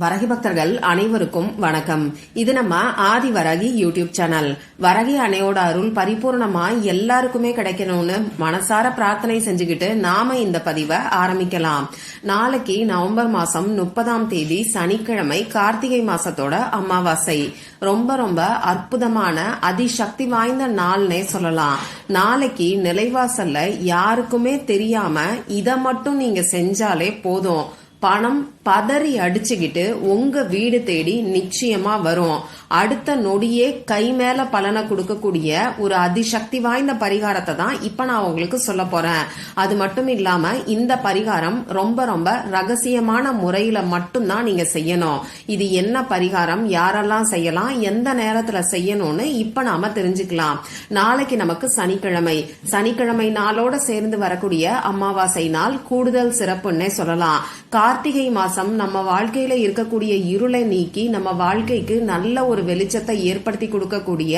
வரகி பக்தர்கள் அனைவருக்கும் வணக்கம். இது நம்ம ஆதி வரகி யூடியூப் சேனல். வரகி அணையோட அருள் பரிபூர்ணமா எல்லாருக்குமே கிடைக்கணும்னு மனசார பிரார்த்தனை செஞ்சுக்கிட்டு நாம இந்த பதிவை ஆரம்பிக்கலாம். நாளைக்கு நவம்பர் மாசம் முப்பதாம் தேதி சனிக்கிழமை கார்த்திகை மாசத்தோட அமாவாசை. ரொம்ப ரொம்ப அற்புதமான அதிசக்தி வாய்ந்த நாள்னே சொல்லலாம். நாளைக்கு நிலைவாசல்ல யாருக்குமே தெரியாம இத மட்டும் நீங்க செஞ்சாலே போதும். பணம் பதறி அடிச்சுக்கிட்டு உங்க வீடு தேடி நிச்சயமா வரும். அடுத்த நொடியே கை மேல பலனை கொடுக்கக்கூடிய ஒரு அதிசக்தி வாய்ந்த பரிகாரத்தை தான் இப்ப நான் உங்களுக்கு சொல்ல போறேன். அது மட்டும் இல்லாம இந்த பரிகாரம் ரொம்ப ரொம்ப ரகசியமான முறையில மட்டும்தான் நீங்க செய்யணும். இது என்ன பரிகாரம்? யாரெல்லாம் செய்யலாம்? எந்த நேரத்துல செய்யணும்னு இப்ப நாம தெரிஞ்சுக்கலாம். நாளைக்கு நமக்கு சனிக்கிழமை. சனிக்கிழமை நாளோட சேர்ந்து வரக்கூடிய அமாவாசை நாள் கூடுதல் சிறப்புன்னே சொல்லலாம். கார்த்திகை மாசம் நம்ம வாழ்க்கையில இருக்கக்கூடிய இருளை நீக்கி நம்ம வாழ்க்கைக்கு நல்ல ஒரு வெளிச்சத்தை ஏற்படுத்தி கொடுக்கக்கூடிய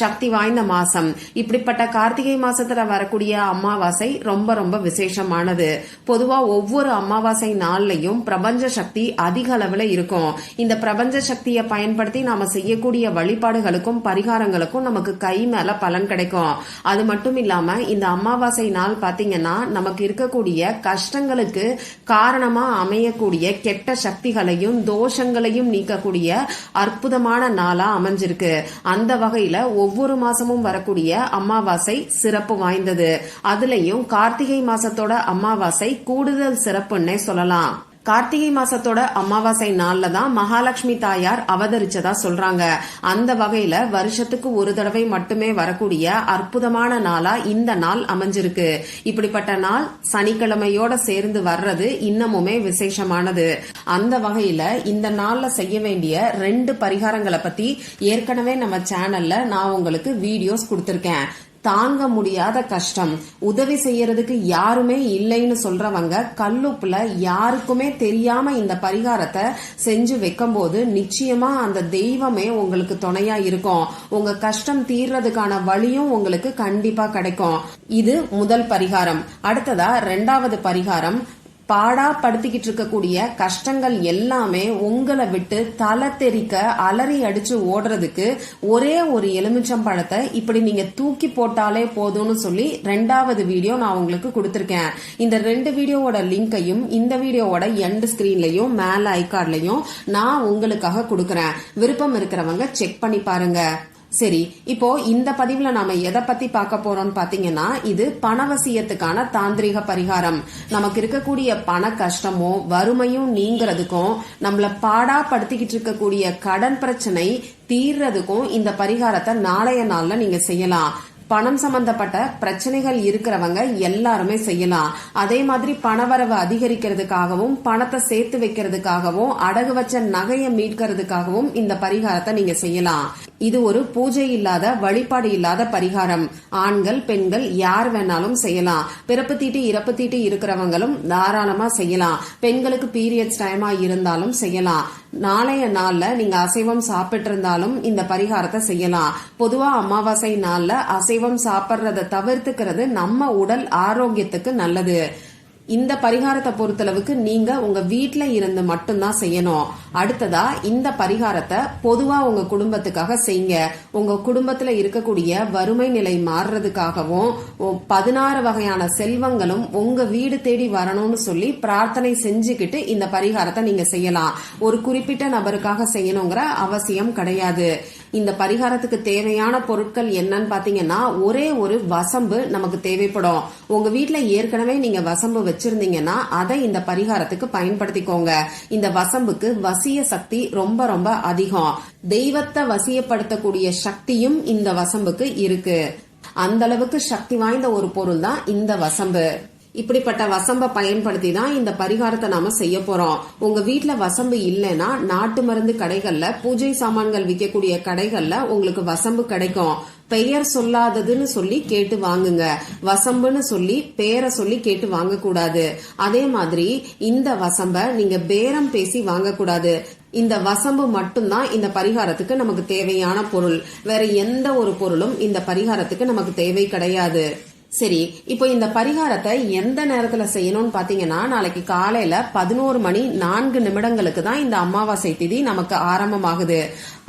சக்தி வாய்ந்த மாசம். இப்படிப்பட்ட கார்த்திகை மாசத்துல வரக்கூடிய அமாவாசை ரொம்ப ரொம்ப விசேஷமானது. பொதுவா ஒவ்வொரு அமாவாசை நாள்லயும் பிரபஞ்ச சக்தி அதிக அளவுல இருக்கும். இந்த பிரபஞ்ச சக்தியை பயன்படுத்தி நாம செய்யக்கூடிய வழிபாடுகளுக்கும் பரிகாரங்களுக்கும் நமக்கு கை மேல பலன் கிடைக்கும். அது மட்டும் இல்லாம இந்த அமாவாசை நாள் பாத்தீங்கன்னா நமக்கு இருக்கக்கூடிய கஷ்டங்களுக்கு காரணமா அமையக்கூடிய கெட்ட சக்திகளையும் தோஷங்களையும் நீக்கக்கூடிய அற்புதமான நாளா அமைஞ்சிருக்கு. அந்த வகையில ஒவ்வொரு மாசமும் வரக்கூடிய அமாவாசை சிறப்பு வாய்ந்தது. அதுலயும் கார்த்திகை மாசத்தோட அமாவாசை கூடுதல் சிறப்புன்னே சொல்லலாம். கார்த்திகை மாசத்தோட அமாவாசை நாள்ல தான் மகாலட்சுமி தாயார் அவதரிச்சதா சொல்றாங்க. அந்த வகையில வருஷத்துக்கு ஒரு தடவை மட்டுமே வரக்கூடிய அற்புதமான நாளா இந்த நாள் அமைஞ்சிருக்கு. இப்படிப்பட்ட நாள் சனிக்கிழமையோட சேர்ந்து வர்றது இன்னமுமே விசேஷமானது. அந்த வகையில இந்த நாள்ல செய்ய வேண்டிய ரெண்டு பரிகாரங்களை பத்தி ஏற்கனவே நம்ம சேனல்ல நான் உங்களுக்கு வீடியோஸ் கொடுத்திருக்கேன். தாங்க முடியாத கஷ்டம். உதவி செய்யறதுக்கு யாருமே இல்லைன்னு சொல்றவங்க கல்லுப்புல யாருக்குமே தெரியாம இந்த பரிகாரத்தை செஞ்சு வைக்கும்போது நிச்சயமா அந்த தெய்வமே உங்களுக்கு துணையா இருக்கும். உங்க கஷ்டம் தீர்றதுக்கான வழியும் உங்களுக்கு கண்டிப்பா கிடைக்கும். இது முதல் பரிகாரம். அடுத்ததா ரெண்டாவது பரிகாரம். பாடா படுத்திக்கிட்டு இருக்கக்கூடிய கஷ்டங்கள் எல்லாமே உங்களை விட்டு தலை தெறிக்க அலறி அடிச்சு ஓடுறதுக்கு ஒரே ஒரு எலுமிச்சம் பழத்தை இப்படி நீங்க தூக்கி போட்டாலே போதும்னு சொல்லி ரெண்டாவது வீடியோ நான் உங்களுக்கு கொடுத்துருக்கேன். இந்த ரெண்டு வீடியோவோட லிங்கையும் இந்த வீடியோவோட எண்ட் ஸ்கிரீன்லயும் மேல ஐகார்ட்லயும் நான் உங்களுக்காக கொடுக்கறேன். விருப்பம் இருக்கிறவங்க செக் பண்ணி பாருங்க. சரி இப்போ இந்த பதிவுல நாம எதை பத்தி பார்க்க போறோம்னு பாத்தீங்கன்னா இது பணவசியத்துக்கான தாந்திரிக பரிகாரம். நமக்கு இருக்கக்கூடிய பண கஷ்டமோ வறுமையும் நீங்கிறதுக்கும் நம்மள பாடா படுத்திக்கிட்டு இருக்கக்கூடிய கடன் பிரச்சனை தீர்றதுக்கும் இந்த பரிகாரத்தை நாளைய நாள்ல நீங்க செய்யலாம். பணம் சம்பந்தப்பட்ட பிரச்சனைகள் இருக்கிறவங்க எல்லாருமே செய்யலாம். அதே மாதிரி பணவரவு அதிகரிக்கிறதுக்காகவும் பணத்தை சேர்த்து வைக்கிறதுக்காகவும் அடகு வச்ச நகையை மீட்கிறதுக்காகவும் இந்த பரிகாரத்தை நீங்க செய்யலாம். இது ஒரு பூஜை இல்லாத வழிபாடு இல்லாத பரிகாரம். ஆண்கள் பெண்கள் யார் வேணாலும் செய்யலாம். பிறப்பு தீட்டு இறப்பு தீட்டு இருக்கிறவங்களும் தாராளமா செய்யலாம். பெண்களுக்கு பீரியட்ஸ் டைமா இருந்தாலும் செய்யலாம். நாளைய நாள்ல நீங்க அசைவம் சாப்பிட்டு இருந்தாலும் இந்த பரிகாரத்தை செய்யலாம். பொதுவா அமாவாசை நாள்ல அசைவம் சாப்பிட்றத தவிர்த்துக்கிறது நம்ம உடல் ஆரோக்கியத்துக்கு நல்லது. இந்த பரிகாரத்தை பொறுத்தளவுக்கு நீங்க உங்க வீட்டில் இருந்து மட்டும்தான் செய்யணும். அடுத்ததா இந்த பரிகாரத்தை பொதுவா உங்க குடும்பத்துக்காக செய்யுங்க. உங்க குடும்பத்துல இருக்கக்கூடிய வறுமை நிலை மாறுறதுக்காகவும் பதினாறு வகையான செல்வங்களும் உங்க வீடு தேடி வரணும்னு சொல்லி பிரார்த்தனை செஞ்சுக்கிட்டு இந்த பரிகாரத்தை நீங்க செய்யலாம். ஒரு குறிப்பிட்ட நபருக்காக செய்யணுங்கிற அவசியம் கிடையாது. இந்த பரிகாரத்துக்கு தேவையான பொருட்கள் என்னன்னு பாத்தீங்கன்னா ஒரே ஒரு வசம்பு நமக்கு தேவைப்படும். உங்க வீட்டுல ஏற்கனவே நீங்க வசம்பு வச்சிருந்தீங்கன்னா அதை இந்த பரிகாரத்துக்கு பயன்படுத்திக்கோங்க. இந்த வசம்புக்கு வசிய சக்தி ரொம்ப ரொம்ப அதிகம். தெய்வத்தை வசியப்படுத்தக்கூடிய சக்தியும் இந்த வசம்புக்கு இருக்கு. அந்த அளவுக்கு சக்தி வாய்ந்த ஒரு பொருள் தான் இந்த வசம்பு. இப்படிப்பட்ட வசம்ப பயன்படுத்தி தான் இந்த பரிகாரத்தை நாம செய்ய போறோம். உங்க வீட்டுல வசம்பு இல்லைன்னா நாட்டு மருந்து கடைகள்ல பூஜை சாமான்கள் விற்கக்கூடிய கடைகள்ல உங்களுக்கு வசம்பு கிடைக்கும். பெயர் சொல்லாததுன்னு சொல்லி கேட்டு வாங்குங்க. வசம்புன்னு சொல்லி பேரை சொல்லி கேட்டு வாங்கக்கூடாது. அதே மாதிரி இந்த வசம்ப நீங்க பேரம் பேசி வாங்கக்கூடாது. இந்த வசம்பு மட்டும்தான் இந்த பரிகாரத்துக்கு நமக்கு தேவையான பொருள். வேற எந்த ஒரு பொருளும் இந்த பரிகாரத்துக்கு நமக்கு தேவை கிடையாது. சரி இப்போ இந்த பரிகாரத்தை எந்த நேரத்துல செய்யணும்னு பாத்தீங்கன்னா நாளைக்கு காலையில பதினோரு மணி நான்கு நிமிடங்களுக்கு தான் இந்த அமாவாசை திதி நமக்கு ஆரம்பமாகுது.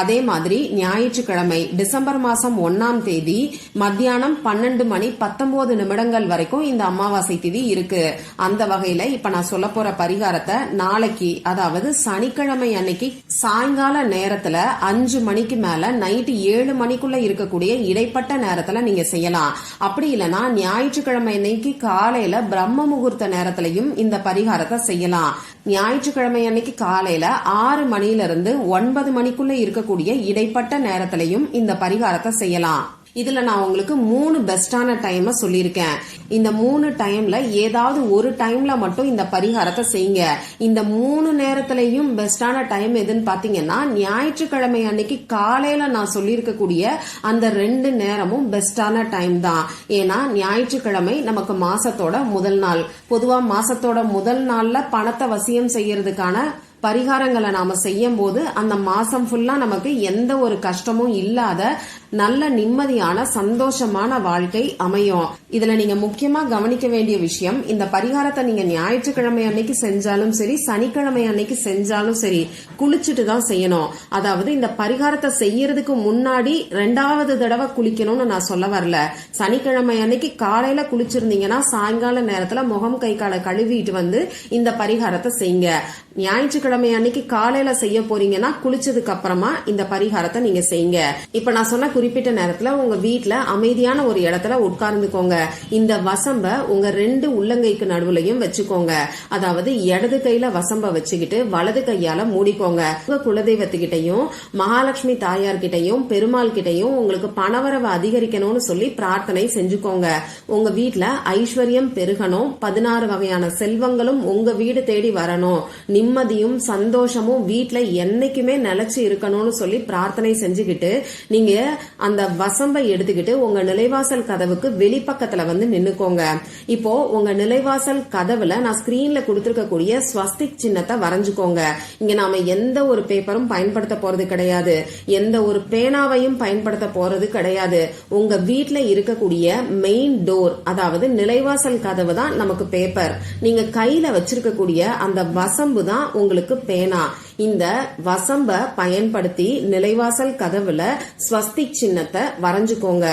அதே மாதிரி ஞாயிற்றுக்கிழமை டிசம்பர் மாசம் ஒன்னாம் தேதி மத்தியானம் பன்னெண்டு மணி பத்தொன்பது நிமிடங்கள் வரைக்கும் இந்த அமாவாசை திதி இருக்கு. அந்த வகையில இப்ப நான் சொல்ல போற பரிகாரத்தை நாளைக்கு அதாவது சனிக்கிழமை அன்னைக்கு சாயங்கால நேரத்துல அஞ்சு மணிக்கு மேல நைட்டு ஏழு மணிக்குள்ள இருக்கக்கூடிய இடைப்பட்ட நேரத்துல நீங்க செய்யலாம். அப்படி இல்லைன்னா ஞாயிற்றுக்கிழமை அன்னைக்கு காலையில பிரம்ம முகூர்த்த நேரத்திலையும் இந்த பரிகாரத்தை செய்யலாம். ஞாயிற்றுக்கிழமை அன்னைக்கு காலையில ஆறு மணில இருந்து ஒன்பது மணிக்குள்ள இருக்கக்கூடிய இடைப்பட்ட நேரத்திலையும் இந்த பரிகாரத்தை செய்யலாம். இதுல நான் உங்களுக்கு மூணு பெஸ்டான டைம் சொல்லியிருக்கேன். இந்த மூணு டைம்ல ஏதாவது ஒரு டைம்ல மட்டும் இந்த பரிகாரத்தை செய்யுங்க. இந்த மூணு நேரத்திலையும் பெஸ்டான டைம் எதுன்னு பாத்தீங்கன்னா ஞாயிற்றுக்கிழமை அன்னைக்கு காலையில நான் சொல்லியிருக்கக்கூடிய அந்த ரெண்டு நேரமும் பெஸ்டான டைம் தான். ஏன்னா ஞாயிற்றுக்கிழமை நமக்கு மாசத்தோட முதல் நாள். பொதுவா மாசத்தோட முதல் நாள்ல பணத்தை வசியம் செய்யறதுக்கான பரிகாரங்களை நாம செய்யும் போது அந்த மாசம் ஃபுல்லா நமக்கு எந்த ஒரு கஷ்டமும் இல்லாத நல்ல நிம்மதியான சந்தோஷமான வாழ்க்கை அமையும். இதுல நீங்க முக்கியமா கவனிக்க வேண்டிய விஷயம் இந்த பரிகாரத்தை நீங்க ஞாயிற்றுக்கிழமை அன்னைக்கு செஞ்சாலும் சரி சனிக்கிழமை அன்னைக்கு செஞ்சாலும் சரி குளிச்சுட்டு தான் செய்யணும். அதாவது இந்த பரிகாரத்தை செய்யறதுக்கு முன்னாடி ரெண்டாவது தடவை குளிக்கணும்னு நான் சொல்ல வரல. சனிக்கிழமை அன்னைக்கு காலையில குளிச்சிருந்தீங்கன்னா சாயங்கால நேரத்துல முகம் கை காலை கழுவிட்டு வந்து இந்த பரிகாரத்தை செய்யுங்க. ஞாயிற்றுக்கிழமை அன்னைக்கு காலையில செய்ய போறீங்கன்னா குளிச்சதுக்கு அப்புறமா இந்த பரிகாரத்தை நீங்க செய்யுங்க. இப்ப நான் சொன்ன குறிப்பிட்ட நேரத்துல உங்க வீட்டில் அமைதியான ஒரு இடத்துல உட்கார்ந்துக்கோங்க. இந்த வசம்ப உங்க ரெண்டு உள்ளங்கைக்கு நடுவுலையும் வச்சுக்கோங்க. அதாவது இடது கையில வசம்ப வச்சுக்கிட்டு வலது கையால மூடிக்கோங்க. உங்க குலதெய்வத்துக்கிட்டையும் மகாலட்சுமி தாயார் கிட்டையும் பெருமாள் கிட்டையும் உங்களுக்கு பணவரவை அதிகரிக்கணும்னு சொல்லி பிரார்த்தனை செஞ்சுக்கோங்க. உங்க வீட்டில் ஐஸ்வர்யம் பெருகணும். பதினாறு வகையான செல்வங்களும் உங்க வீடு தேடி வரணும். நிம்மதியும் சந்தோஷமும் வீட்டில் என்னைக்குமே நிலைச்சு இருக்கணும்னு சொல்லி பிரார்த்தனை செஞ்சுக்கிட்டு நீங்க அந்த வசம்பை எடுத்துக்கிட்டு உங்க நிலைவாசல் கதவுக்கு வெளிப்பக்கத்துல வந்து நின்னுக்கோங்க. இப்போ உங்க நிலைவாசல் கதவுல நான் ஸ்கிரீன்ல கொடுத்திருக்கக்கூடிய ஸ்வஸ்திக் சின்னத்தை வரைஞ்சுக்கோங்க. இங்க நாம எந்த ஒரு பேப்பரும் பயன்படுத்த போறது கிடையாது. எந்த ஒரு பேனாவையும் பயன்படுத்த போறது கிடையாது. உங்க வீட்டுல இருக்கக்கூடிய மெயின் டோர் அதாவது நிலைவாசல் கதவு தான் நமக்கு பேப்பர் நீங்க கையில வச்சிருக்கக்கூடிய அந்த வசம்பு தான் உங்களுக்கு பேனா. இந்த வசம்ப பயன்படுத்தி நிலைவாசல் கதவுல ஸ்வஸ்திக் சின்னத்தை வரைஞ்சுக்கோங்க.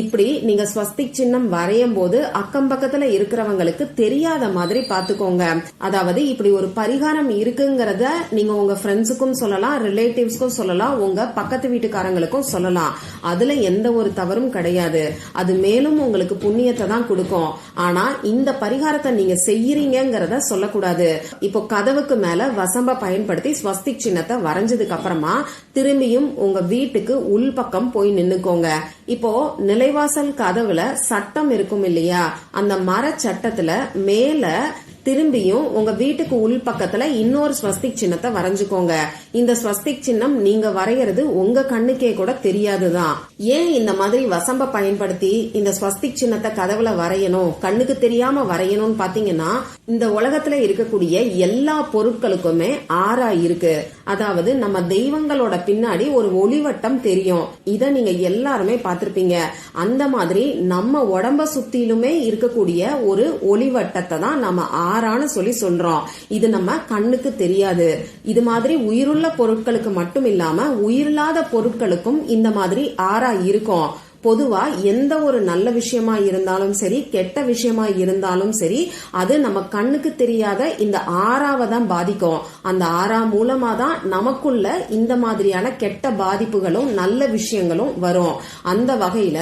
இப்படி நீங்க ஸ்வஸ்திக் சின்னம் வரையும் போது அக்கம் பக்கத்துல இருக்கிறவங்களுக்கு தெரியாத மாதிரி பாத்துக்கோங்க அதாவது இப்படி ஒரு பரிகாரம் இருக்குங்கிறத நீங்க உங்க ஃப்ரெண்ட்ஸுக்கும் சொல்லலாம் ரிலேட்டிவ்ஸ்க்கும் சொல்லலாம் உங்க பக்கத்து வீட்டுக்காரங்களுக்கும் சொல்லலாம். அதுல எந்த ஒரு தவறும் கிடையாது. அது மேலும் உங்களுக்கு புண்ணியத்தை தான் கொடுக்கும். ஆனா இந்த பரிகாரத்தை நீங்க செய்யறீங்கிறத சொல்லக்கூடாது. இப்போ கதவுக்கு மேல வசம்ப பயன்படுத்தி ஸ்வஸ்திக் சின்னத்தை வரைஞ்சதுக்கு அப்புறமா திரும்பியும் உங்க வீட்டுக்கு உள்பக்கம் போய் நின்னுக்கோங்க. இப்போ நிலைவாசல் கதவுல சட்டம் இருக்கும் இல்லையா? அந்த மர சட்டத்துல மேல திரும்பியும் உங்க வீட்டுக்கு உள் பக்கத்துல இன்னொரு ஸ்வஸ்திக் சின்னத்தை வரைஞ்சுக்கோங்க. இந்த ஸ்வஸ்திக் சின்னம் நீங்க வரைகிறது உங்க கண்ணுக்கே கூட தெரியாதுதான். ஏன் இந்த மாதிரி வசம்ப பயன்படுத்தி இந்த ஸ்வஸ்திக் சின்னத்தை கதவுல வரையணும் கண்ணுக்கு தெரியாம வரையணும்னு பாத்தீங்கன்னா இந்த உலகத்துல இருக்கக்கூடிய எல்லா பொருட்களுக்குமே ஆறா இருக்கு. அதாவது நம்ம தெய்வங்களோட பின்னாடி ஒரு ஒளிவட்டம் தெரியும். இத நீங்க எல்லாருமே பார்த்திருப்பீங்க. அந்த மாதிரி நம்ம உடம்ப சுத்திலுமே இருக்கக்கூடிய ஒரு ஒளிவட்டத்தை தான் நம்ம ஆறான்னு சொல்லி சொல்றோம். இது நம்ம கண்ணுக்கு தெரியாது. இது மாதிரி உயிருள்ள பொருட்களுக்கு மட்டும் இல்லாம உயிரில்லாத பொருட்களுக்கும் இந்த மாதிரி ஆறா இருக்கும். பொதுவா எந்த ஒரு நல்ல விஷயமா இருந்தாலும் சரி கெட்ட விஷயமா இருந்தாலும் சரி அது நம்ம கண்ணுக்கு தெரியாத இந்த ஆறாவை தான் பாதிக்கும். அந்த ஆறா மூலமா தான் நமக்குள்ள இந்த மாதிரியான கெட்ட பாதிப்புகளும் நல்ல விஷயங்களும் வரும். அந்த வகையில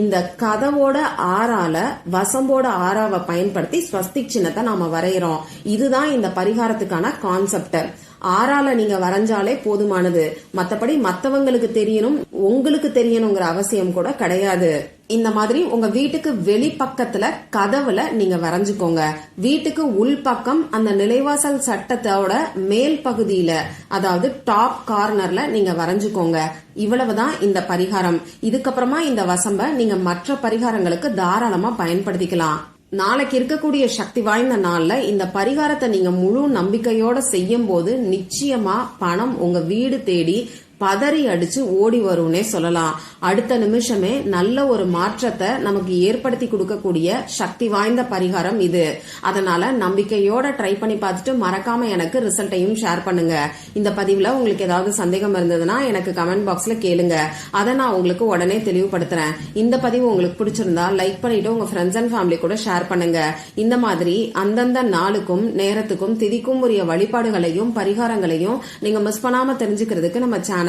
இந்த கதவோட ஆறால வசம்போட ஆறாவை பயன்படுத்தி ஸ்வஸ்திக் சின்னத்தை நாம வரைகிறோம் இதுதான் இந்த பரிகாரத்துக்கான கான்செப்ட் ஆறால நீங்க வரைஞ்சாலே போதுமானது. மத்தபடி மத்தவங்களுக்கு தெரியணும் உங்களுக்கு தெரியணுங்கிற அவசியம் கூட கிடையாது. இந்த மாதிரி உங்க வீட்டுக்கு வெளிப்பக்கத்துல கதவுல நீங்க வரைஞ்சுக்கோங்க. வீட்டுக்கு உள்பக்கம் அந்த நிலைவாசல் சட்டத்தோட மேல் பகுதியில அதாவது டாப் கார்னர்ல நீங்க வரைஞ்சுக்கோங்க. இவ்வளவுதான் இந்த பரிகாரம். இதுக்கப்புறமா இந்த வசம்ப நீங்க மற்ற பரிகாரங்களுக்கு தாராளமா பயன்படுத்திக்கலாம். நாளைக்கு இருக்கக்கூடிய சக்தி வாய்ந்த நாள்ல இந்த பரிகாரத்தை நீங்க முழு நம்பிக்கையோட செய்யும் போது நிச்சயமா பணம் உங்க வீடு தேடி பதறி அடிச்சு ஓடி வரும்னே சொல்லலாம். அடுத்த நிமிஷமே நல்ல ஒரு மாற்றத்தை நமக்கு ஏற்படுத்தி கொடுக்கக்கூடிய சக்தி வாய்ந்த பரிகாரம் இது. அதனால நம்பிக்கையோட ட்ரை பண்ணி பார்த்துட்டு மறக்காம எனக்கு ரிசல்ட்டையும் ஷேர் பண்ணுங்க. இந்த பதிவுல உங்களுக்கு ஏதாவது சந்தேகம் இருந்ததுன்னா எனக்கு கமெண்ட் பாக்ஸ்ல கேளுங்க. அதை நான் உங்களுக்கு உடனே தெளிவுபடுத்துறேன். இந்த பதிவு உங்களுக்கு பிடிச்சிருந்தா லைக் பண்ணிட்டு உங்க ஃப்ரெண்ட்ஸ் அண்ட் ஃபேமிலி கூட ஷேர் பண்ணுங்க. இந்த மாதிரி அந்தந்த நாளுக்கும் நேரத்துக்கும் திதிக்கும் உரிய வழிபாடுகளையும் பரிகாரங்களையும் நீங்க மிஸ் பண்ணாம தெரிஞ்சுக்கிறதுக்கு நம்ம சேனல்